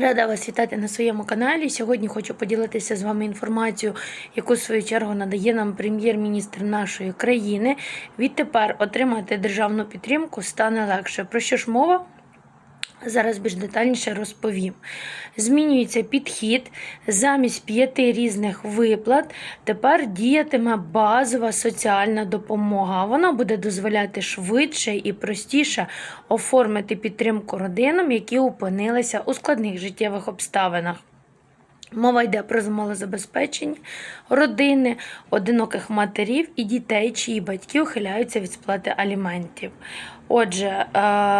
Рада вас вітати на своєму каналі. Сьогодні хочу поділитися з вами інформацією, яку в свою чергу надає нам прем'єр-міністр нашої країни. Відтепер отримати державну підтримку стане легше. Про що ж мова? Зараз більш детальніше розповім. Змінюється підхід замість п'яти різних виплат. Тепер діятиме базова соціальна допомога. Вона буде дозволяти швидше і простіше оформити підтримку родинам, які опинилися у складних життєвих обставинах. Мова йде про малозабезпечені родини, одиноких матерів і дітей, чиї батьки ухиляються від сплати аліментів. Отже, е,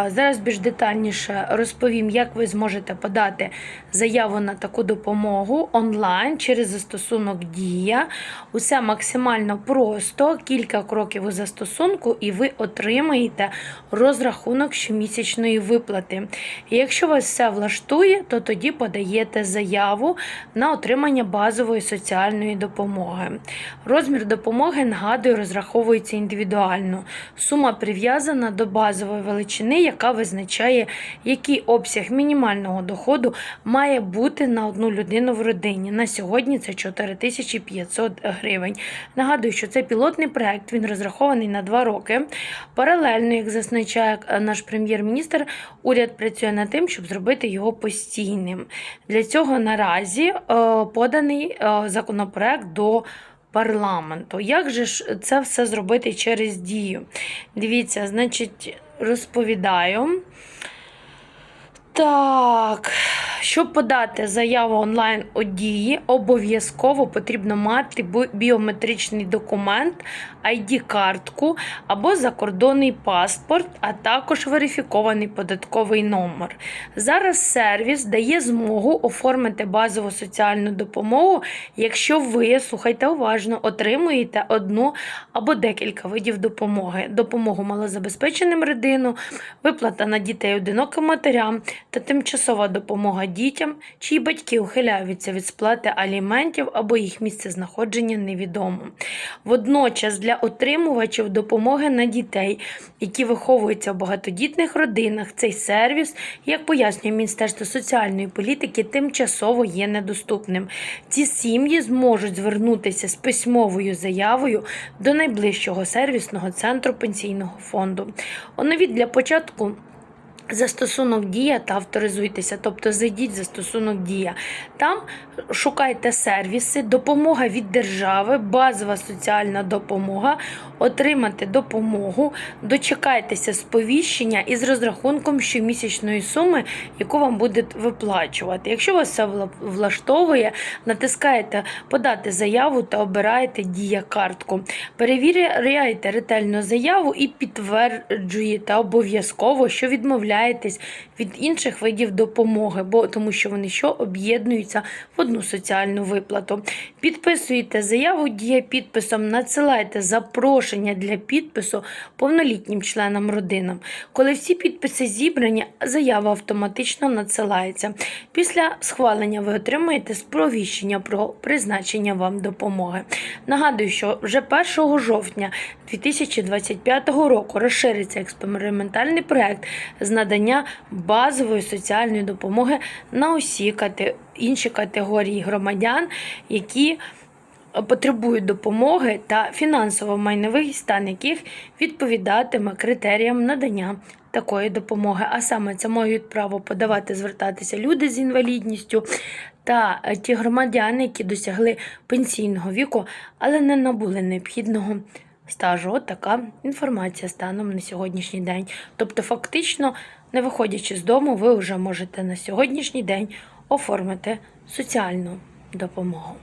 зараз більш детальніше розповім, як ви зможете подати заяву на таку допомогу онлайн через застосунок Дія. Усе максимально просто, кілька кроків у застосунку, і ви отримаєте розрахунок щомісячної виплати. І якщо вас все влаштує, то тоді подаєте заяву на отримання базової соціальної допомоги. Розмір допомоги, нагадую, розраховується індивідуально. Сума прив'язана до базової величини, яка визначає, який обсяг мінімального доходу має бути на одну людину в родині. На сьогодні це 4500 гривень. Нагадую, що це пілотний проект, він розрахований на два роки. Паралельно, як зазначає наш прем'єр-міністр, уряд працює над тим, щоб зробити його постійним. Для цього наразі е, поданий е, законопроект до парламенту. Як же ж це все зробити через дію? Дивіться, значить, розповідаю. Так, щоб подати заяву онлайн у дії, обов'язково потрібно мати біометричний документ, ID-картку або закордонний паспорт, а також верифікований податковий номер. Зараз сервіс дає змогу оформити базову соціальну допомогу, якщо ви, слухайте уважно, отримуєте одну або декілька видів допомоги: допомогу малозабезпеченим родинам, виплата на дітей одиноким матерям та тимчасова допомога дітям, чиї батьки ухиляються від сплати аліментів або їх місце знаходження невідомо. Водночас для отримувачів допомоги на дітей, які виховуються в багатодітних родинах, цей сервіс, як пояснює Міністерство соціальної політики, тимчасово є недоступним. Ці сім'ї зможуть звернутися з письмовою заявою до найближчого сервісного центру пенсійного фонду. Оновіть для початку. Застосунок Дія та авторизуйтеся, тобто зайдіть в застосунок Дія. Там шукайте сервіси, допомога від держави, базова соціальна допомога, отримати допомогу, дочекайтеся сповіщення із розрахунком щомісячної суми, яку вам будуть виплачувати. Якщо вас все влаштовує, натискаєте подати заяву та обираєте Дія картку. Перевіряйте ретельно заяву і підтверджуєте обов'язково, що відмовляєте відмовляєтесь від інших видів допомоги, бо тому що вони що об'єднуються в одну соціальну виплату. Підписуєте заяву дія підписом, надсилайте запрошення для підпису повнолітнім членам родинам. Коли всі підписи зібрані, заява автоматично надсилається. Після схвалення ви отримаєте сповіщення про призначення вам допомоги. Нагадую, що вже 1 жовтня 2025 року розшириться експериментальний проект з надання базової соціальної допомоги на усі інші категорії громадян, які потребують допомоги та фінансово-майновий стан яких відповідатиме критеріям надання такої допомоги. А саме це мають право подавати, звертатися люди з інвалідністю та ті громадяни, які досягли пенсійного віку, але не набули необхідного стажу. От така інформація станом на сьогоднішній день. Тобто, фактично, не виходячи з дому, ви вже можете на сьогоднішній день оформити соціальну допомогу.